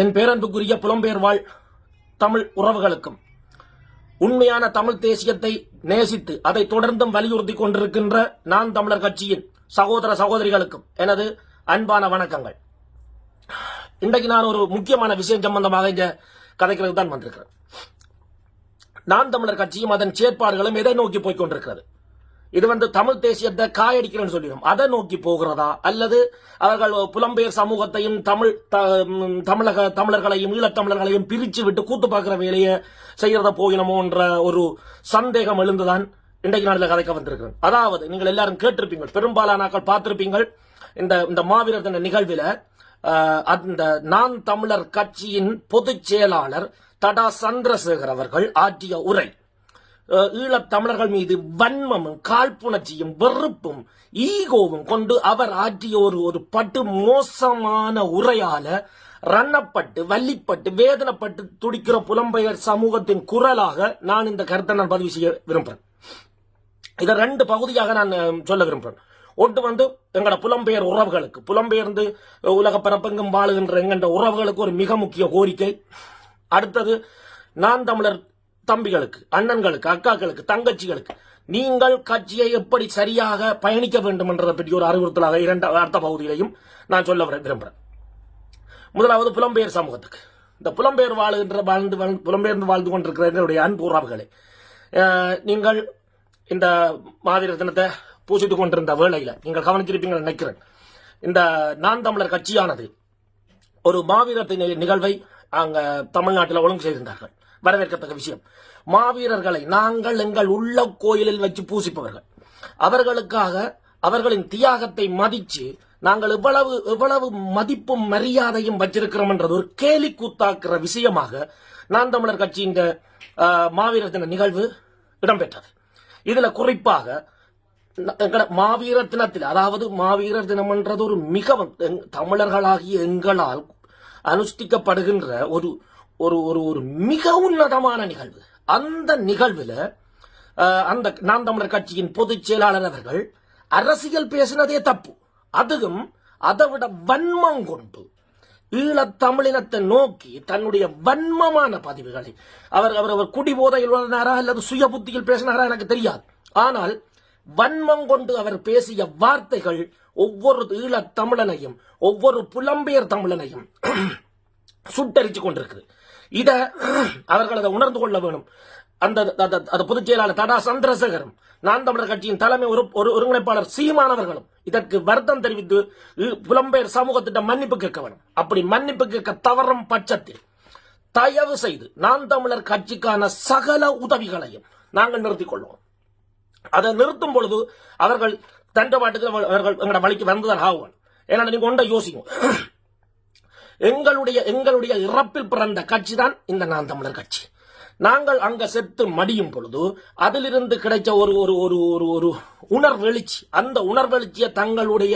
என் பேரன்புக்குரிய புலம்பெயர் வாழ் தமிழ் உறவுகளுக்கும். உண்மையான தமிழ் தேசியத்தை நேசித்து அதை தொடர்ந்தும் வலியுறுத்தி கொண்டிருக்கின்ற நான் தமிழர் கட்சியின் சகோதர சகோதரிகளுக்கும் எனது அன்பான வணக்கங்கள். இன்றைக்கு நான் ஒரு முக்கியமான விஷயம் சம்பந்தமாக இங்க கதைக்கிறது தான் வந்திருக்கிறேன். நான் தமிழர் கட்சியும் அதன் செயற்பாடுகளும் எதை நோக்கி போய்க் கொண்டிருக்கிறது? இது வந்து தமிழ் தேசியத்தை காயடிக்கிறேன்னு சொல்லிடும். அதை நோக்கி போகிறதா? அல்லது அவர்கள் புலம்பெயர் சமூகத்தையும் தமிழ் த- தமிழக தமிழர்களையும் ஈழத்தமிழர்களையும் பிரித்து விட்டு கூட்டு பார்க்குற வேலையை செய்கிறத போகணுமோன்ற ஒரு சந்தேகம் எழுந்துதான் இன்றைக்கு நாளில் கதைக்க வந்திருக்கிறேன் அதாவது நீங்கள் எல்லாரும் கேட்டிருப்பீங்கள் பெரும்பாலானாக்கள் பார்த்திருப்பீங்கள் இந்த இந்த மாவீரர் தின நிகழ்வில் அந்த நான் தமிழர் கட்சியின் பொதுச் செயலாளர் தடா சந்திரசேகர் அவர்கள் ஆற்றிய உரை. ஈழத் தமிழர்கள் மீது வன்மமும் காழ்ப்புணர்ச்சியும் வெறுப்பும் ஈகோவும் கொண்டு அவர் ஆற்றிய ஒரு ஒரு பட்டு மோசமான உரையால ரன்னப்பட்டு வள்ளிப்பட்டு வேதனைப்பட்டு துடிக்கிற புலம்பெயர் சமூகத்தின் குரலாக நான் இந்த கருத்தை நான் பதிவு செய்ய விரும்புகிறேன் இதை ரெண்டு பகுதியாக நான் சொல்ல விரும்புகிறேன் ஒன்று வந்து எங்களோட புலம்பெயர் உறவுகளுக்கு. புலம்பெயர்ந்து உலக பரப்பெங்கும் வாழுகின்ற எங்கண்ட உறவுகளுக்கு ஒரு மிக முக்கிய கோரிக்கை. அடுத்தது நான் தமிழர் தம்பிகளுக்கு அண்ணன்களுக்கு அக்காக்களுக்கு தங்கச்சிகளுக்கு நீங்கள் கட்சியை எப்படி சரியாக பயணிக்க வேண்டும் என்றதை பற்றி ஒரு அறிவுறுத்தலாக இரண்டு அடுத்த பகுதியிலையும் நான் சொல்ல விரும்புகிறேன் முதலாவது புலம்பெயர் சமூகத்துக்கு. இந்த புலம்பெயர் வாழுகின்ற வாழ்ந்து புலம்பெயர்ந்து வாழ்ந்து கொண்டிருக்கிற என்னுடைய அன்பு உறவுகளே நீங்கள் இந்த மாதிரி தினத்தை பூசித்துக் கொண்டிருந்த வேளையில் நீங்கள் கவனிச்சிருப்பீங்கள் நினைக்கிறேன். இந்த நான் தமிழர் கட்சியானது ஒரு மாவீரத்தின் நிகழ்வை அங்க தமிழ்நாட்டில் ஒழுங்கு செய்திருந்தார்கள். வரவேற்கத்தக்க விஷயம். மாவீரர்களை நாங்கள் எங்கள் உள்ள கோயிலில் வச்சு பூசிப்பவர்கள். அவர்களுக்காக அவர்களின் தியாகத்தை மதிச்சு நாங்கள் எவ்வளவு எவ்வளவு மதிப்பும் மரியாதையும் வச்சிருக்கிறோம் என்றது ஒரு கேலி கூத்தாக்குற விஷயமாக நான் தமிழர் கட்சியின் மாவீரர் தின நிகழ்வு இடம்பெற்றது. இதுல குறிப்பாக எங்கட மாவீரர் தினத்தில் அதாவது மாவீரர் தினம் என்றது ஒரு மிகவும் எங்- தமிழர்களாகிய எங்களால் அனுஷ்டிக்கப்படுகின்ற ஒரு ஒரு ஒரு ஒரு மிக உன்னதமான நிகழ்வு. அந்த நிகழ்வில் அந்த நாம் தமிழர் கட்சியின் பொதுச் செயலாளர் அவர்கள் அரசியல் பேசினதே தப்பு. அதுவும் அதை விட வன்மம் கொண்டு ஈழத் தமிழினத்தை நோக்கி தன்னுடைய வன்மமான பதிவுகளை அவர் அவர் அவர் குடிபோதையில் வளர்ந்தாரா அல்லது சுய புத்தியில் பேசினாரா எனக்கு தெரியாது. ஆனால் வன்மம் கொண்டு அவர் பேசிய வார்த்தைகள் ஒவ்வொரு ஈழத் தமிழனையும் ஒவ்வொரு புலம்பெயர் தமிழனையும் சுட்டரிச்சு கொண்டிருக்குது இதை அவர்கள் அதை உணர்ந்து கொள்ள வேணும். அந்த அந்த- பொதுச் செயலாளர் தடா சந்திரசேகரும் நான் தமிழர் கட்சியின் தலைமை ஒரு ஒரு ஒருங்கிணைப்பாளர் சீமானவர்களும் இதற்கு வருத்தம் தெரிவித்து புலம்பெயர் சமூகத்திட்ட மன்னிப்பு கேட்க வேணும். அப்படி மன்னிப்பு கேட்க தவறும் பட்சத்தில் தயவு செய்து நான் தமிழர் கட்சிக்கான சகல உதவிகளையும் நாங்கள் நிறுத்திக் கொள்வோம். அதை நிறுத்தும் பொழுது அவர்கள் தண்டபாட்டுக்கு அவர்கள் எங்களோட வழிக்கு வந்துதான் ஆகுவான் ஏன்னா நீங்க ஒன்றை யோசிக்கும் எங்களுடைய எங்களுடைய இறப்பில் பிறந்த கட்சி தான் இந்த நான் தமிழர் கட்சி. நாங்கள் அங்க செத்து மடியும் பொழுது அதிலிருந்து கிடைச்ச ஒரு ஒரு ஒரு ஒரு ஒரு உணர்வெழுச்சி அந்த உணர்வெழுச்சியை தங்களுடைய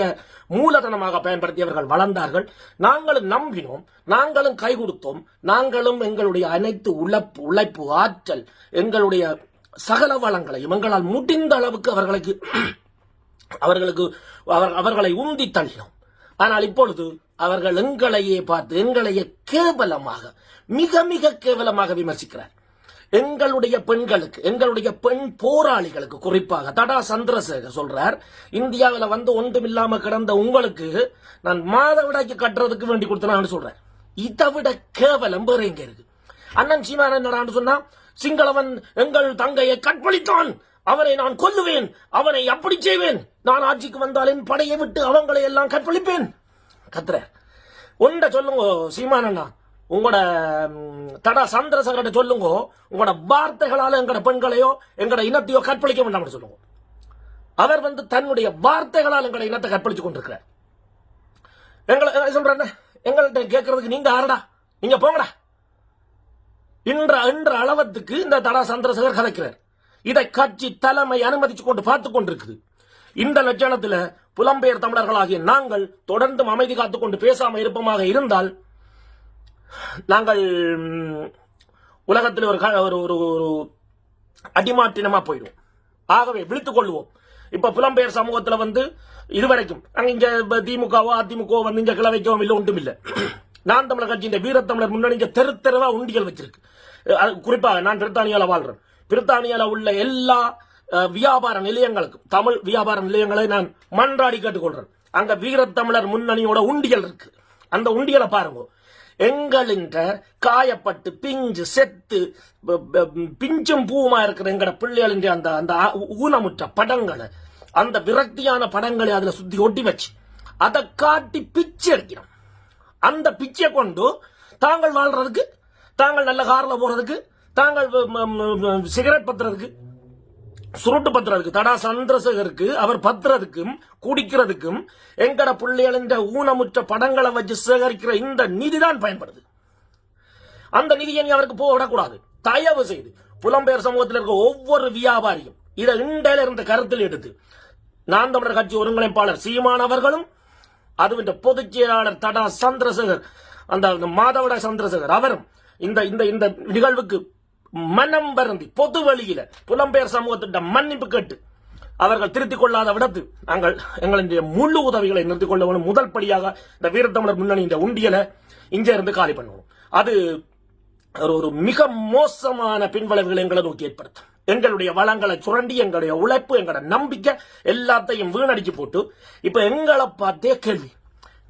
மூலதனமாக பயன்படுத்தி அவர்கள் வளர்ந்தார்கள். நாங்களும் நம்பினோம் நாங்களும் கை கொடுத்தோம் நாங்களும் எங்களுடைய அனைத்து உழைப்பு உழைப்பு ஆற்றல் எங்களுடைய சகல வளங்களையும் எங்களால் முடிந்த அளவுக்கு அவர்களுக்கு அவர்களுக்கு அவர் அவர்களை உந்தி தள்ளினோம். ஆனால் இப்பொழுது அவர்கள் எங்களையே பார்த்து எங்களையே கேவலமாக மிக மிக கேவலமாக விமர்சிக்கிறார். எங்களுடைய பெண்களுக்கு எங்களுடைய பெண் போராளிகளுக்கு குறிப்பாக தடா சந்திரசேகர் சொல்றார் இந்தியாவில் வந்து ஒன்றுமில்லாம கிடந்த உங்களுக்கு நான் மாதவிடாய்க்கு கட்டுறதுக்கு வேண்டி கொடுத்தனான்னு சொல்றேன் இதை விட கேவலம் வேற எங்க இருக்கு? அண்ணன் சீமான் என்னடான்னு சொன்னா சிங்களவன் எங்கள் தங்கையை கற்பழித்தான். அவனை நான் கொல்லுவேன். அவனை அப்படி செய்வேன். நான் ஆட்சிக்கு வந்தால் என் படையை விட்டு அவங்களை எல்லாம் கற்பழிப்பேன். கத்துற உண்ட சொல்லுங்க சீமானண்ணா உங்களோட தடா சந்திரசகர்கிட்ட சொல்லுங்க. உங்களோட வார்த்தைகளால எங்கட பெண்களையோ எங்கட இனத்தையோ கற்பழிக்க வேண்டாம்னு சொல்லுங்க. அவர் வந்து தன்னுடைய வார்த்தைகளால் எங்கட இனத்தை கற்பழிச்சு கொண்டிருக்கிறார். எங்களை என்ன சொல்றேன் எங்கள்கிட்ட கேட்கறதுக்கு நீங்க ஆறடா நீங்க போங்கடா. இன்ற இன்ற அளவத்துக்கு இந்த தடா சந்திரசேகர் கதைக்கிறார். இதை கட்சி தலைமை அனுமதிச்சு கொண்டு பார்த்து கொண்டிருக்குது. இந்த லட்சணத்தில் புலம்பெயர் தமிழர்களாகிய நாங்கள் தொடர்ந்தும் அமைதி காத்துக் கொண்டு பேசாம இருப்பமாக இருந்தால் நாங்கள் உலகத்தில் ஒரு க- ஒரு ஒரு ஒரு அடிமாற்றினமா போயிடுவோம். ஆகவே விழித்துக் கொள்வோம். இப்ப புலம்பெயர் சமூகத்தில் வந்து இதுவரைக்கும் நாங்கள் இங்கே திமுகவோ அதிமுகவோ வந்து இங்க கிளவைக்கோ இல்லை ஒன்றும் இல்லை. நான் தமிழர் கட்சியின் வீரத்தமிழர் முன்னணி தெரு தெருவா உண்டியல் வச்சிருக்கு. அது குறிப்பாக நான் பிரித்தானியால வாழ்றேன். பிரித்தானியாவில் உள்ள எல்லா வியாபார நிலையங்களுக்கும் தமிழ் வியாபார நிலையங்களை நான் மன்றாடி கேட்டுக்கொள்றேன். அங்க வீரத்தமிழர் முன்னணியோட உண்டியல் இருக்கு. அந்த உண்டியலை பாருங்க. எங்களின்ற காயப்பட்டு பிஞ்சு செத்து பிஞ்சும் பூமா இருக்கிற எங்கட பிள்ளைகளின் அந்த அந்த ஊனமுற்ற படங்களை அந்த விரக்தியான படங்களை அதுல சுத்தி ஒட்டி வச்சு அதை காட்டி பிச்சை எடுக்கிறோம். அந்த பிச்சை கொண்டு தாங்கள் வாழ்றதுக்கு தாங்கள் நல்ல காரில் போறதுக்கு தாங்கள் சிகரெட் பத்துறதுக்கு சுருட்டு பத்துறதுக்கு தடா சந்திரசேகருக்கு அவர் பத்துறதுக்கும் குடிக்கிறதுக்கும் எங்கட பிள்ளைகளின் ஊனமுற்ற படங்களை வச்சு சேகரிக்கிற இந்த நிதி தான் பயன்படுது. அந்த நிதியை நீ அவருக்கு போக விடக்கூடாது. தயவு செய்து. புலம்பெயர் சமூகத்தில் இருக்க ஒவ்வொரு வியாபாரியும் இதை இண்டையில இருந்த கருத்தில் எடுத்து நான் தமிழர் கட்சி ஒருங்கிணைப்பாளர் சீமான் அவர்களும் அதுவின் பொதுச் செயலாளர் தடா சந்திரசேகர் அந்த அந்த மாதவட சந்திரசேகர் அவரும் இந்த இந்த இந்த நிகழ்வுக்கு மனம் வருந்தி பொது வழியில. புலம்பெயர் சமூகத்திட்ட மன்னிப்பு கேட்டு அவர்கள் திருத்திக் கொள்ளாத விடத்து நாங்கள் எங்களுடைய முழு உதவிகளை நிறுத்திக் கொள்ள முதல் படியாக இந்த வீரத்தமிழர் முன்னணி இந்த உண்டியலை இங்கே இருந்து காலி பண்ணுவோம். அது ஒரு ஒரு மிக மோசமான பின்விளைவுகளை எங்களை நோக்கி ஏற்படுத்தும். எங்களுடைய வளங்களை சுரண்டி எங்களுடைய உழைப்பு எங்களோட நம்பிக்கை எல்லாத்தையும் வீணடிச்சு போட்டு இப்ப எங்களை பார்த்தே கேள்வி.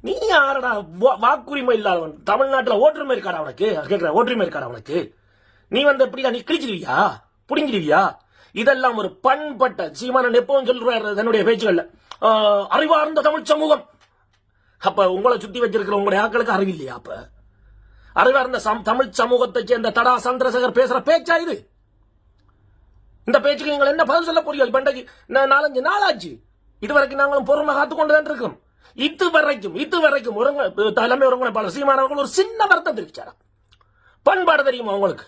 நீ யாரடா வா- வாக்குரிமை இல்லாதவன்? தமிழ்நாட்டில் ஓட்டுரிமை இருக்காடா அவனுக்கு கேட்கிற ஓட்டுரிமை இருக்காடா அவனுக்கு நீ வந்து எப்படிடா நீ கிழிச்சிருவியா புடிங்கிடுவியா? இதெல்லாம் ஒரு பண்பட்ட சீமானன் எப்பவும் சொல்றாரு தன்னுடைய பேச்சுகள்ல. ஆஹ், அறிவார்ந்த தமிழ் சமூகம். அப்ப உங்களை சுத்தி வச்சிருக்கிற உங்களுடைய ஆக்களுக்கு அறிவில்லையா அப்ப? அறிவார்ந்த தமிழ் சமூகத்தை சேர்ந்த தடா சந்திரசேகர் பேசுற பேச்சா இது? இந்த பேச்சுக்கு நீங்கள் என்ன பதில் சொல்ல போறீங்க பண்டைக்கு நாலஞ்சு நாளாச்சு. இதுவரைக்கும் நாங்களும் பொறுமை காத்து கொண்டு தான் இருக்கோம் இது வரைக்கும் இது வரைக்கும் ஒருங்க தலைமை ஒருங்கிணைப்பாளர் சீமானவர்கள் ஒரு சின்ன வருத்தம் தெரிவிச்சாரா பண்பாடு தெரியுமா உங்களுக்கு?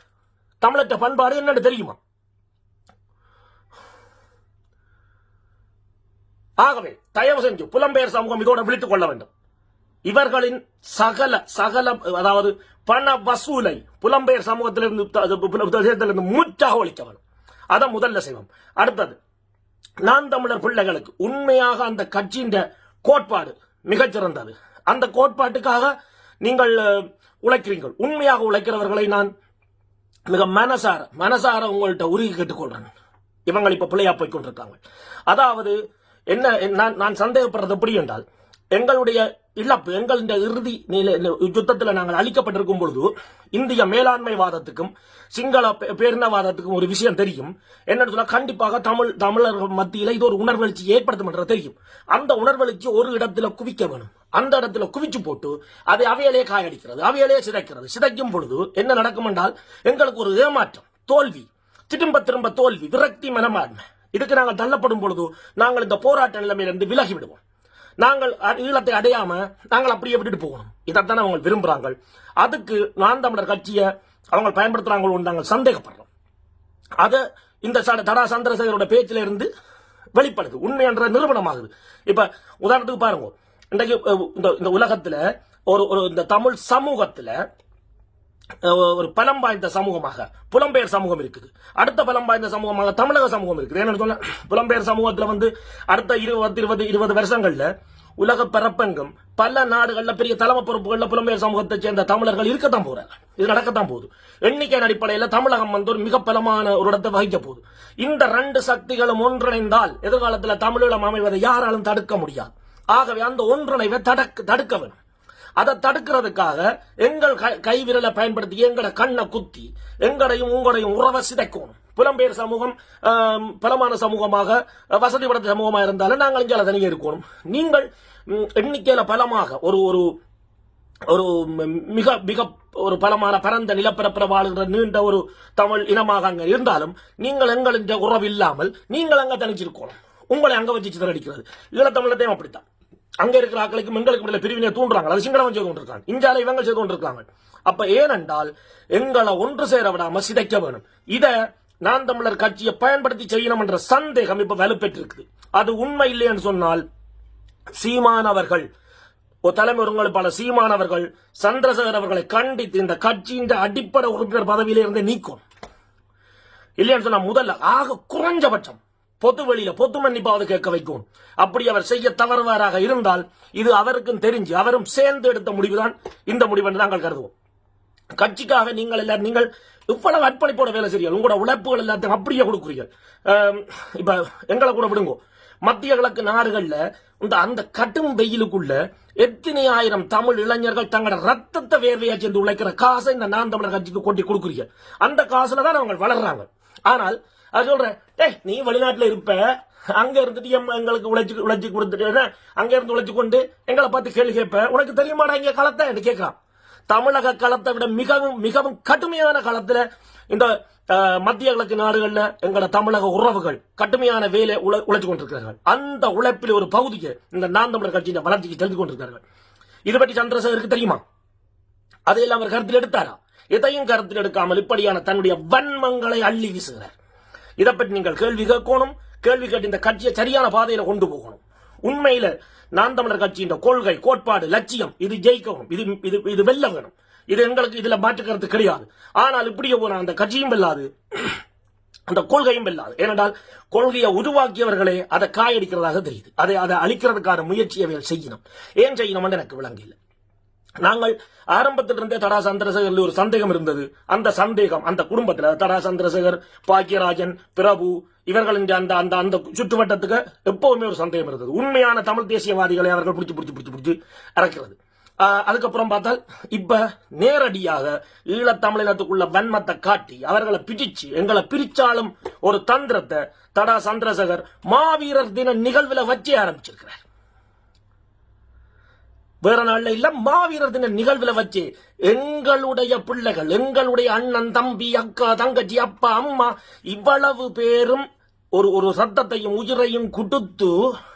தமிழற்ற பண்பாடு என்னன்னு தெரியுமா? ஆகவே தயவு செஞ்சு புலம்பெயர் சமூகம் இதோட விழித்துக் கொள்ள வேண்டும். இவர்களின் சகல சகல அதாவது பண வசூலை புலம்பெயர் சமூகத்திலிருந்து அது புல- முற்றாக ஒழிக்க வேண்டும். அதை முதல்ல செய்வோம். அடுத்தது நான் தமிழர் பிள்ளைகளுக்கு உண்மையாக அந்த கட்சியின் கோட்பாடு மிகச்சிறந்தது. அந்த கோட்பாட்டுக்காக நீங்கள் உழைக்கிறீர்கள். உண்மையாக உழைக்கிறவர்களை நான் மிக மனசார மனசார உங்கள்கிட்ட உருகி கேட்டுக்கொள்றேன். இவங்க இப்ப பிள்ளையா போய் கொண்டிருக்காங்க அதாவது என்ன நான் நான் சந்தேகப்படுறது எப்படி என்றால் எங்களுடைய இல்ல எங்கள் இந்த இறுதி யுத்தத்துல யுத்தத்தில் நாங்கள் அழிக்கப்பட்டிருக்கும் பொழுது இந்திய மேலாண்மைவாதத்துக்கும் சிங்கள பேரினவாதத்துக்கும் ஒரு விஷயம் தெரியும். என்னன்னு சொன்னா கண்டிப்பாக தமிழ் தமிழர்கள் மத்தியில இது ஒரு உணர்வெழுச்சி ஏற்படுத்தும் தெரியும். அந்த உணர்வெழுச்சி ஒரு இடத்துல குவிக்க வேணும். அந்த இடத்துல குவிச்சு போட்டு அதை அவையிலே காயடிக்கிறது அவையிலே சிதைக்கிறது. சிதைக்கும் பொழுது என்ன நடக்கும் என்றால் எங்களுக்கு ஒரு ஏமாற்றம் தோல்வி திரும்ப திரும்ப தோல்வி விரக்தி மனமாண்மை இதுக்கு நாங்கள் தள்ளப்படும் பொழுது நாங்கள் இந்த போராட்ட நிலைமையிலிருந்து விலகி விடுவோம் நாங்கள் அ- ஈழத்தை அடையாம நாங்கள் அப்படியே விட்டுட்டு போகணும். இதைத்தானே அவங்க விரும்புறாங்க அதுக்கு நான் தமிழர் கட்சியை அவங்க பயன்படுத்துறாங்களோ நாங்கள் சந்தேகப்படுறோம். அது இந்த தடா சந்திரசேகரோட பேச்சில இருந்து வெளிப்படுது. உண்மை என்ற நிறுவனமாகுது இப்ப உதாரணத்துக்கு பாருங்க. இன்றைக்கு இந்த இந்த உலகத்துல ஒரு ஒரு இந்த தமிழ் சமூகத்துல ஒரு பலம் வாய்ந்த சமூகமாக புலம்பெயர் சமூகம் இருக்குது. அடுத்த பலம் வாய்ந்த சமூகமாக தமிழக சமூகம் இருக்குது. ஏன்னு சொன்னா புலம்பெயர் சமூகத்தில் வந்து அடுத்த இருபது இருபது இருபது வருஷங்கள்ல உலக பரப்பெங்கும் பல நாடுகளில் பெரிய தலைமை பொறுப்புகளில் புலம்பெயர் சமூகத்தை சேர்ந்த தமிழர்கள் இருக்கத்தான் போறாங்க. இது நடக்கத்தான் போகுது. எண்ணிக்கையின் அடிப்படையில் தமிழகம் வந்து ஒரு மிக பலமான ஒரு இடத்தை வகிக்க போகுது. இந்த ரெண்டு சக்திகளும் ஒன்றிணைந்தால் எதிர்காலத்தில் தமிழீழம் அமைவதை யாராலும் தடுக்க முடியாது. ஆகவே அந்த ஒன்றிணைவை தடுக்க தடுக்க வேணும் அதை தடுக்கிறதுக்காக எங்கள் கை- கைவிரலை பயன்படுத்தி எங்களை கண்ணை குத்தி எங்களையும் உங்களையும் உறவை சிதைக்கணும். புலம்பெயர் சமூகம் பலமான சமூகமாக வசதி படுத்த சமூகமாக இருந்தாலும் நாங்கள் இங்கே தனியே இருக்கணும். நீங்கள் ம், எண்ணிக்கையில பலமாக ஒரு ஒரு ஒரு மிக மிக ஒரு பலமான பரந்த நிலப்பரப்பில் வாழுகிற நீண்ட ஒரு தமிழ் இனமாக அங்கே இருந்தாலும் நீங்கள் எங்களின் உறவு இல்லாமல் நீங்கள் அங்கே தனிச்சிருக்கணும். உங்களை அங்கே வச்சு சிதறடிக்கிறது. ஈழத்தமிழத்தையும் அப்படித்தான். அங்க இருக்கிற ஆக்களுக்கும் எங்களுக்கு இடையில பிரிவினை தூண்டுறாங்க. அது சிங்களவன் செய்து கொண்டிருக்காங்க. இந்தியால இவங்க செய்து கொண்டிருக்காங்க அப்ப ஏனென்றால் எங்களை ஒன்று சேர விடாம சிதைக்க வேணும். இதை நான் தமிழர் கட்சியை பயன்படுத்தி செய்யணும் என்ற சந்தேகம் இப்ப வலுப்பெற்றிருக்குது. அது உண்மை இல்லைன்னு சொன்னால் சீமானவர்கள் தலைமை ஒருங்கிணைப்பாளர் சீமானவர்கள் சந்திரசேகர் அவர்களை கண்டித்து இந்த கட்சியின் அடிப்படை உறுப்பினர் பதவியில இருந்து நீக்கும் இல்லைன்னு சொன்னா முதல்ல ஆக குறைஞ்சபட்சம் பொது வெளியில பொது மன்னிப்பாவது கேட்க வைக்கும். அப்படி அவர் செய்ய தவறுவாராக இருந்தால் இது அவருக்கும் தெரிஞ்சு அவரும் சேர்ந்து எடுத்த முடிவுதான் இந்த முடிவு என்று நாங்கள் கருதுவோம். கட்சிக்காக நீங்கள் எல்லாரும் நீங்கள் இவ்வளவு அர்ப்பணிப்போட வேலை செய்றீர்கள். உங்களோட உழைப்புகள் எல்லாத்தையும் அப்படியே கொடுக்குறீர்கள். இப்ப எங்களை கூட விடுங்க. மத்திய கிழக்கு நாடுகள்ல இந்த அந்த கடும் வெயிலுக்குள்ள எத்தனை ஆயிரம் தமிழ் இளைஞர்கள் தங்களோட ரத்தத்தை வேர்வையா சேர்ந்து உழைக்கிற காசை இந்த நான் தமிழர் கட்சிக்கு கொட்டி கொடுக்குறீங்க அந்த காசுல தான் அவங்க வளர்றாங்க. ஆனால் அது சொல்றேன். டேய் நீ வெளிநாட்டுல இருப்ப. அங்க இருந்துட்டு எங்களுக்கு உழைச்சு உழைச்சு கொடுத்துட்டு அங்க இருந்து உழைச்சு கொண்டு எங்களை பார்த்து கேள்வி கேட்ப. உனக்கு தெரியுமாடா இங்க களத்தை? என்று கேட்கலாம். தமிழக களத்தை விட மிகவும் மிகவும் கடுமையான களத்துல இந்த மத்திய கிழக்கு நாடுகள்ல எங்களோட தமிழக உறவுகள் கடுமையான வேலை உழ- உழைச்சு கொண்டிருக்கிறார்கள். அந்த உழைப்பில் ஒரு பகுதிக்கு இந்த நான் தமிழர் கட்சியின் வளர்ச்சிக்கு தெரிந்து கொண்டிருக்கிறார்கள். இது பற்றி சந்திரசேகருக்கு தெரியுமா? அதையெல்லாம் அவர் கருத்தில் எடுத்தாரா? எதையும் கருத்தில் எடுக்காமல் இப்படியான தன்னுடைய வன்மங்களை அள்ளி வீசுகிறார். இதை பற்றி நீங்கள் கேள்வி கேட்கணும். கேள்வி கேட்டு இந்த கட்சியை சரியான பாதையில கொண்டு போகணும். உண்மையில நான் தமிழர் கட்சியின் கொள்கை கோட்பாடு லட்சியம் இது ஜெயிக்கணும். இது இது இது வெல்ல வேணும் இது எங்களுக்கு இதுல மாற்றுக்கிறது கிடையாது. ஆனால் இப்படியே போன அந்த கட்சியும் வெல்லாது. அந்த கொள்கையும் இல்லாது ஏனென்றால் கொள்கையை உருவாக்கியவர்களே அதை காயடிக்கிறதாக தெரியுது. அதை அதை அழிக்கிறதுக்கான முயற்சியை செய்யணும். ஏன் செய்யணும் எனக்கு விளங்கவில்லை நாங்கள் ஆரம்பத்திலிருந்தே தடா சந்திரசேகர்ல ஒரு சந்தேகம் இருந்தது. அந்த சந்தேகம் அந்த குடும்பத்துல தடா சந்திரசேகர் பாக்கியராஜன் பிரபு இவர்களின் அந்த அந்த அந்த சுற்றுவட்டத்துக்கு எப்பவுமே ஒரு சந்தேகம் இருந்தது. உண்மையான தமிழ் தேசியவாதிகளை அவர்கள் பிடிச்சி பிடிச்சி பிடிச்சி பிடிச்சி இறக்கிறது. ஆஹ் அதுக்கப்புறம் பார்த்தால் இப்ப நேரடியாக ஈழத்தமிழினத்துக்குள்ள வன்மத்தை காட்டி அவர்களை பிடிச்சு எங்களை பிரிச்சாலும் ஒரு தந்திரத்தை தடா சந்திரசேகர் மாவீரர் தின நிகழ்வில் வச்சே ஆரம்பிச்சிருக்கிறார். வேற நாள்ல இல்ல மாவீரர் தின நிகழ்வுல வச்சு எங்களுடைய பிள்ளைகள் எங்களுடைய அண்ணன் தம்பி அக்கா தங்கச்சி அப்பா அம்மா இவ்வளவு பேரும் ஒரு ஒரு சத்தத்தையும் உயிரையும் கொடுத்து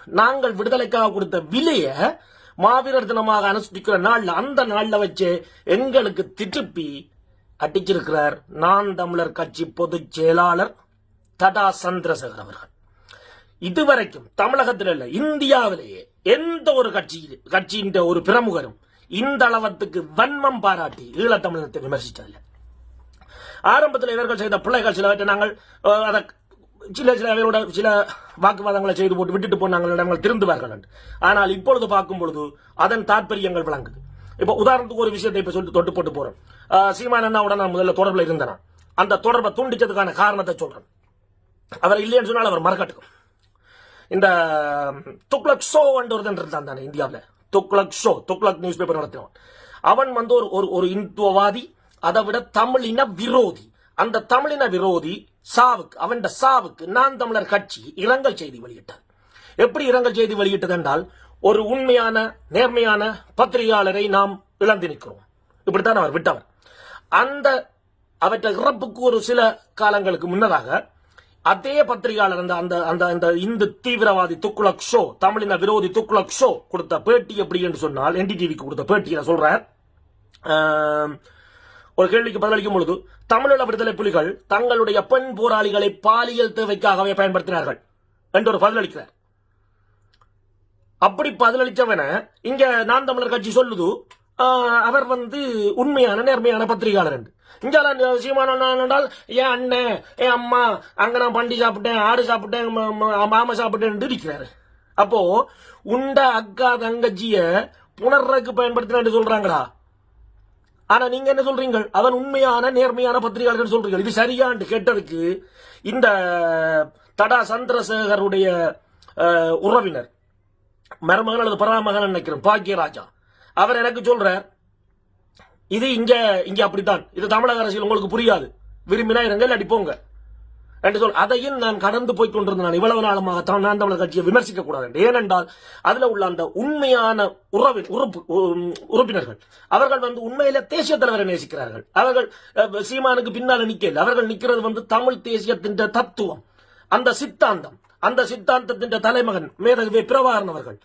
நாங்கள் விடுதலைக்காக கொடுத்த விலைய மாவீரர் தினமாக அனுஷ்டிக்கிற நாள்ல அந்த நாள்ல வச்சு எங்களுக்கு திருப்பி அடிச்சிருக்கிறார். நான் தமிழர் கட்சி பொதுச் செயலாளர் தடா சந்திரசேகர் அவர்கள். இதுவரைக்கும் தமிழகத்தில் இல்ல இந்தியாவிலேயே எந்த ஒரு கட்சியிலும் கட்சியின் ஒரு பிரமுகரும் இந்த அளவத்துக்கு வன்மம் பாராட்டி ஈழத்தமிழத்தை விமர்சித்ததில்லை ஆரம்பத்தில் இவர்கள் செய்த பிள்ளைகள் சிலவற்றை நாங்கள் அதை சில சில இவர்களோட சில வாக்குவாதங்களை செய்து போட்டு விட்டுட்டு போனாங்க நாங்கள் திருந்துவார்கள் என்று. ஆனால் இப்பொழுது பார்க்கும் பொழுது அதன் தாற்பயங்கள் விளங்குது. இப்போ உதாரணத்துக்கு ஒரு விஷயத்தை இப்போ சொல்லிட்டு தொட்டு போட்டு போறோம். சீமான் அண்ணாவுடன் நான் முதல்ல தொடர்பில் இருந்தேன்? அந்த தொடர்பை துண்டிச்சதுக்கான காரணத்தை சொல்றேன். அவர் இல்லைன்னு சொன்னால் அவர் மறக்கட்டுக்கும். இந்த துக்ளக் ஷோ என்று ஒருத்தன் இருந்தான் தானே இந்தியாவில். Thuglak show Thuglak news paper நடத்தினவன். அவன் வந்து ஒரு ஒரு ஒரு இந்துவவாதி அதை விட தமிழின விரோதி. அந்த தமிழின விரோதி சாவுக்கு அவன் சாவுக்கு நான் தமிழர் கட்சி இரங்கல் செய்தி வெளியிட்டார். எப்படி இரங்கல் செய்தி வெளியிட்டது என்றால் ஒரு உண்மையான நேர்மையான பத்திரிகையாளரை நாம் இழந்து நிற்கிறோம். இப்படித்தான் அவர் விட்டவர். அந்த அவற்றை இறப்புக்கு ஒரு சில காலங்களுக்கு முன்னதாக அதே பத்திரிகையாளர் அந்த அந்த அந்த அந்த இந்து தீவிரவாதி துக்குலக் ஷோ தமிழின விரோதி துக்குலக் ஷோ கொடுத்த பேட்டி எப்படி என்று சொன்னால் என்டிடிவிக்கு கொடுத்த பேட்டியில சொல்றார். ஒரு கேள்விக்கு பதிலளிக்கும் பொழுது தமிழீழ விடுதலை புலிகள் தங்களுடைய பெண் போராளிகளை பாலியல் தேவைக்காகவே பயன்படுத்தினார்கள் என்று ஒரு பதிலளிக்கிறார். அப்படி பதிலளித்தவன இங்க நான் தமிழர் கட்சி சொல்லுது அவர் வந்து உண்மையான நேர்மையான பத்திரிகையாளர் என்று. இங்க சீமான என்றால் என் அண்ணன் என் அம்மா அங்க நான் பண்டி சாப்பிட்டேன் ஆடு சாப்பிட்டேன் மாமா சாப்பிட்டேன் இருக்கிறாரு. அப்போ உண்ட அக்கா தங்கச்சிய புணர்றதுக்கு பயன்படுத்தினு சொல்றாங்களா ஆனா நீங்க என்ன சொல்றீங்க அவன் உண்மையான நேர்மையான பத்திரிகையாளர்கள் சொல்றீங்க இது சரியான்னு கேட்டதுக்கு இந்த தடா சந்திரசேகருடைய உறவினர் மருமகன் அல்லது பராமகன் நினைக்கிறேன் பாக்கியராஜா அவர் எனக்கு சொல்றார் இது இங்க இங்க அப்படித்தான். இது தமிழக அரசியல் உங்களுக்கு புரியாது. விரும்பினா இருங்க இல்லாட்டி போங்க. என்று சொல் அதையும் நான் கடந்து போய் கொண்டிருந்தேன். இவ்வளவு நாளமாக தான் நான் தமிழர் கட்சியை விமர்சிக்க கூடாது. ஏனென்றால் அதுல உள்ள அந்த உண்மையான உறவு உறுப்பு உறுப்பினர்கள் அவர்கள் வந்து உண்மையில தேசிய தலைவரை நேசிக்கிறார்கள். அவர்கள் சீமானுக்கு பின்னால நிக்கல. அவர்கள் நிக்கிறது வந்து தமிழ் தேசியத்தின் தத்துவம். அந்த சித்தாந்தம். அந்த சித்தாந்தத்தின் தலைமகன் மேதகவி பிரபாகரன் அவர்கள்.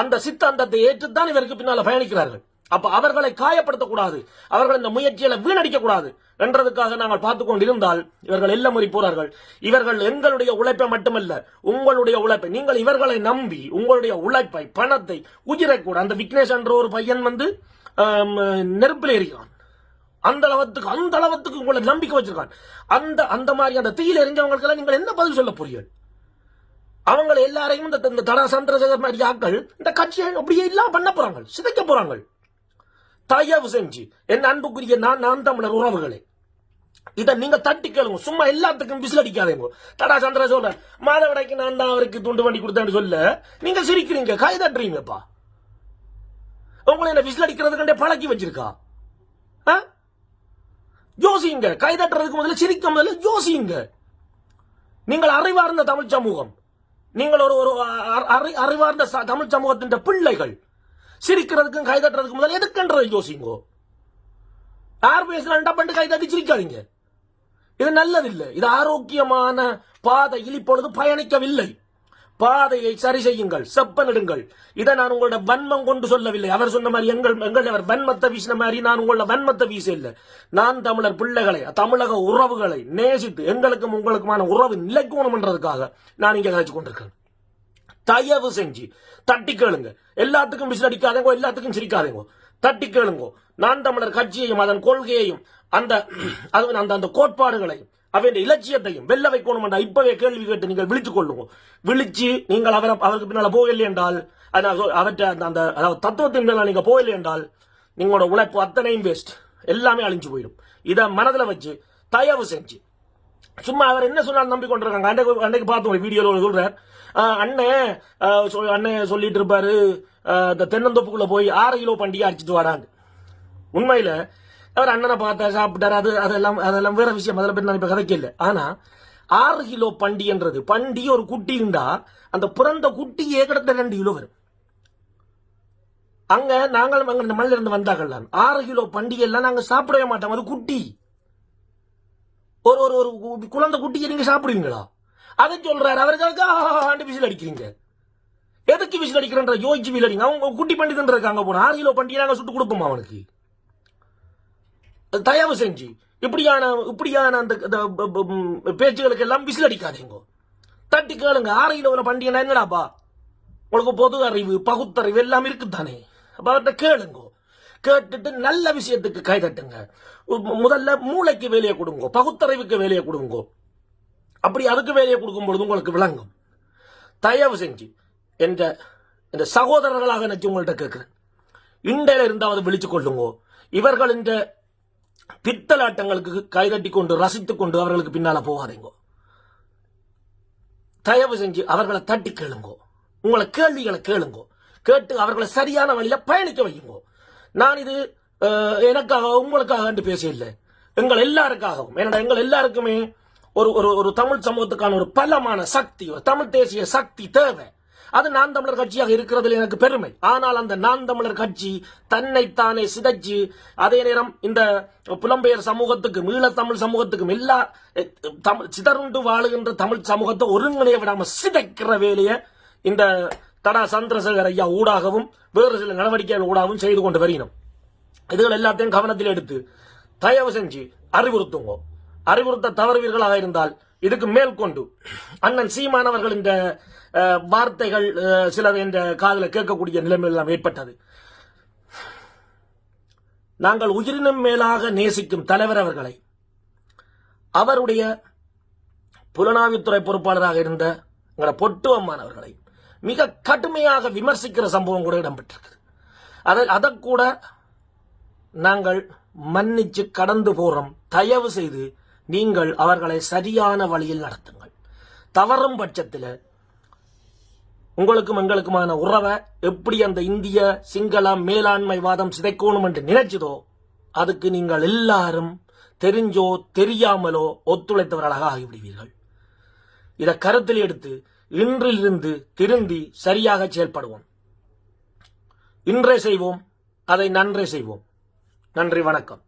அந்த சித்தாந்தத்தை ஏற்றுத்தான் இவருக்கு பின்னால பயணிக்கிறார்கள். அப்ப அவர்களை காயப்படுத்தக்கூடாது. அவர்கள் இந்த முயற்சியில வீணடிக்க கூடாது என்றதுக்காக நாங்கள் பார்த்து கொண்டிருந்தால் இவர்கள் எல்லாம் முறை போறார்கள் இவர்கள் எங்களுடைய உழைப்பை மட்டுமல்ல உங்களுடைய உழைப்பை நீங்கள் இவர்களை நம்பி உங்களுடைய உழைப்பை பணத்தை உயிரை கூட அந்த விக்னேஷ் என்ற ஒரு பையன் வந்து நெருப்பில் எரிகிறான். அந்த அளவத்துக்கு அந்த அளவத்துக்கு உங்களை நம்பிக்கை வச்சிருக்கான். அந்த அந்த மாதிரி அந்த தீயில எரிஞ்சவங்களுக்கெல்லாம் நீங்கள் என்ன பதில் சொல்ல போறீர்கள்? அவங்கள எல்லாரையும் இந்த இந்த தடா சந்திரசேகர் மாதிரி ஆட்கள் இந்த கட்சியை அப்படியே இல்லாம பண்ண போறாங்க சிதைக்க போறாங்க. தயவு செஞ்சு என் அன்புக்குரிய நான் நான் தமிழர் உறவுகளே இதை நீங்க தட்டி கேளுங்க. சும்மா எல்லாத்துக்கும் விசில் அடிக்காதீங்க. தடா சந்திர சொல்ற மாதவிடைக்கு நான் தான் அவருக்கு துண்டு வண்டி கொடுத்தேன்னு சொல்ல நீங்க சிரிக்கிறீங்க கை தட்டுறீங்கப்பா. உங்களை என்ன விசில் அடிக்கிறதுக்கு பழக்கி வச்சிருக்கா? ஆ? யோசிங்க கை தட்டுறதுக்கு முதல்ல சிரிக்க முதல்ல யோசிங்க நீங்கள் அறிவார்ந்த தமிழ் சமூகம். நீங்கள் ஒரு ஒரு அறிவார்ந்த தமிழ் சமூகத்தின் பிள்ளைகள். சிரிக்கிறதுக்கும் கை தட்டுறதுக்கு முதல்ல எதுக்குன்றதை யோசிங்கோ. யார் பேசுறாண்டா பண்ணி கை தட்டி சிரிக்காதீங்க. இது நல்லதில்லை. இது ஆரோக்கியமான பாதையில் இப்பொழுது பயணிக்கவில்லை. பாதையை சரி செய்யுங்கள் செப்பனிடுங்கள். இதை நான் உங்களோட வன்மம் கொண்டு சொல்லவில்லை. அவர் சொன்ன மாதிரி எங்கள் எங்கள் அவர் வன்மத்தை வீசின மாதிரி நான் உங்களோட வன்மத்தை வீச இல்லை நான் தமிழர் பிள்ளைகளை தமிழக உறவுகளை நேசித்து எங்களுக்கும் உங்களுக்குமான உறவு நிலைக்கணும்ன்றதுக்காக நான் இங்கே கழிச்சு கொண்டிருக்கேன் தயவு செஞ்சு தட்டி கேளுங்க. எல்லாத்துக்கும் விசில் அடிக்காதேங்கோ எல்லாத்துக்கும் சிரிக்காதேங்கோ. தட்டி கேளுங்கோ. நான் தமிழர் கட்சியையும் அதன் கொள்கையையும் அந்த அது அந்த அந்த கோட்பாடுகளையும் அவருடைய இலட்சியத்தையும் வெல்ல வைக்கணும் என்ற இப்பவே கேள்வி கேட்டு நீங்கள் விழித்துக் கொள்ளுங்க விழிச்சு நீங்கள் அவரை அவருக்கு பின்னால் போகவில்லை என்றால் அவற்றை அந்த அந்த அதாவது தத்துவத்தின் மேல நீங்க போகவில்லை என்றால் நீங்களோட உழைப்பு அத்தனையும் வேஸ்ட் எல்லாமே அழிஞ்சு போயிடும். இதை மனதில் வச்சு தயவு செஞ்சு. சும்மா அவர் என்ன சொன்னாலும் நம்பி கொண்டிருக்காங்க அன்றைக்கு அன்றைக்கு பார்த்தோம் ஒரு வீடியோல சொல்றார். அண்ணன் அண்ணன் சொல்லிட்டு இருப்பாரு. இந்த தென்னந்தோப்புக்குள்ள போய் ஆறு கிலோ பண்டிகை அடிச்சிட்டு வராங்க. உண்மையில அவர் அண்ணனை பார்த்தா சாப்பிட்டாரு அது அதெல்லாம் அதெல்லாம் வேற விஷயம். அதெல்லாம் பற்றி நான் இப்போ கதைக்கல. ஆனா ஆறு கிலோ பண்டின்றது பண்டி ஒரு குட்டி இருந்தா அந்த பிறந்த குட்டி ஏகடத்த ரெண்டு கிலோ வரும். அங்க நாங்களும் அங்க இந்த மண்ணில இருந்து வந்தாங்கல்ல ஆறு கிலோ பண்டிகை எல்லாம் நாங்க சாப்பிடவே மாட்டோம். அது குட்டி. ஒரு ஒரு ஒரு கு- குழந்தை குட்டியை நீங்க சாப்பிடுவீங்களா? அதை சொல்றாரு. அவர்களுக்கு ஆண்டு விசில் அடிக்கிறீங்க. எதுக்கு விசில் அடிக்கிறன்ற? யோசிச்சு விசில் அடிங்க. அவங்க குட்டி பண்டிதன் இருக்காங்க போன ஆறு கிலோ பண்டிகை நாங்க சுட்டு கொடுப்போம் அவனுக்கு? தயவு செஞ்சு இப்படியான இப்படியான அந்த இந்த பேச்சுகளுக்கு எல்லாம் விசில் அடிக்காதீங்க. தட்டி கேளுங்க ஆரையில் உள்ள பண்டிகைனா என்னடாப்பா உங்களுக்கு பொது அறிவு பகுத்தறிவு எல்லாம் இருக்குதானே அப்போ அவர்கிட்ட கேளுங்க. கேட்டுட்டு நல்ல விஷயத்துக்கு கை தட்டுங்க. முதல்ல மூளைக்கு வேலையை கொடுங்க பகுத்தறிவுக்கு வேலையை கொடுங்க. அப்படி அதுக்கு வேலையை கொடுக்கும் பொழுது உங்களுக்கு விளங்கும். தயவு செஞ்சு என்ற இந்த சகோதரர்களாக நினைச்சு உங்கள்கிட்ட கேட்குறேன். இண்டையில இருந்தாவது விழிச்சு கொள்ளுங்க. இவர்கள் இந்த பித்தலாட்டங்களுக்கு கைதட்டி கொண்டு ரசித்துக் கொண்டு அவர்களுக்கு பின்னால போகாதீங்க. தயவு செஞ்சு அவர்களை தட்டி கேளுங்கோ. உங்களை கேள்விகளை கேளுங்கோ. கேட்டு அவர்களை சரியான வழியில பயணிக்க வையுங்கோ. நான் இது அஹ், எனக்காக உங்களுக்காக என்று பேச எங்கள் எல்லாருக்காகவும். ஏன்னா எங்கள் எல்லாருக்குமே ஒரு ஒரு ஒரு தமிழ் சமூகத்துக்கான ஒரு பலமான சக்தி ஒரு தமிழ் தேசிய சக்தி தேவை. அது நான் தமிழர் கட்சியாக இருக்கிறதுல எனக்கு பெருமை. ஆனால் அந்த நான் தமிழர் கட்சி தன்னைத்தானே சிதைச்சு அதே நேரம் இந்த புலம்பெயர் சமூகத்துக்கும் ஈழத்தமிழ் சமூகத்துக்கும் எல்லா தமிழ் சிதறுண்டு வாழுகின்ற தமிழ் சமூகத்தை ஒருங்கிணைய விடாம சிதைக்கிற வேலையை இந்த தடா சந்திரசேகர் ஐயா ஊடாகவும் வேறு சில நடவடிக்கைகள் ஊடாகவும் செய்து கொண்டு வருகிறோம். இதுகள் எல்லாத்தையும் கவனத்தில் எடுத்து தயவு செஞ்சு அறிவுறுத்துங்க. அறிவுறுத்த தவறுவீர்களாக இருந்தால் இதுக்கு மேல் கொண்டு. அண்ணன் சீமானவர்கள் இந்த வார்த்தைகள் சிலர் இந்த காதில் காதல கேட்கக்கூடிய நிலைமையெல்லாம் ஏற்பட்டது. நாங்கள் உயிரினும் மேலாக நேசிக்கும் தலைவர் அவர்களை அவருடைய புலனாய்வுத்துறை பொறுப்பாளராக இருந்த எங்களோட பொட்டு அவர்களை மிக கடுமையாக விமர்சிக்கிற சம்பவம் கூட இடம்பெற்றிருக்குது. அதை அதை கூட நாங்கள் மன்னிச்சு கடந்து போறோம். தயவு செய்து நீங்கள் அவர்களை சரியான வழியில் நடத்துங்கள். தவறும் பட்சத்தில் உங்களுக்கும் எங்களுக்குமான உறவை எப்படி அந்த இந்திய சிங்கள மேலாண்மை வாதம் சிதைக்கணும் என்று நினைச்சதோ அதுக்கு நீங்கள் எல்லாரும் தெரிஞ்சோ தெரியாமலோ ஒத்துழைத்தவர்களாக ஆகிவிடுவீர்கள். இதை கருத்தில் எடுத்து இன்றிலிருந்து திருந்தி சரியாக செயல்படுவோம். இன்றே செய்வோம் அதை நன்றே செய்வோம். நன்றி வணக்கம்.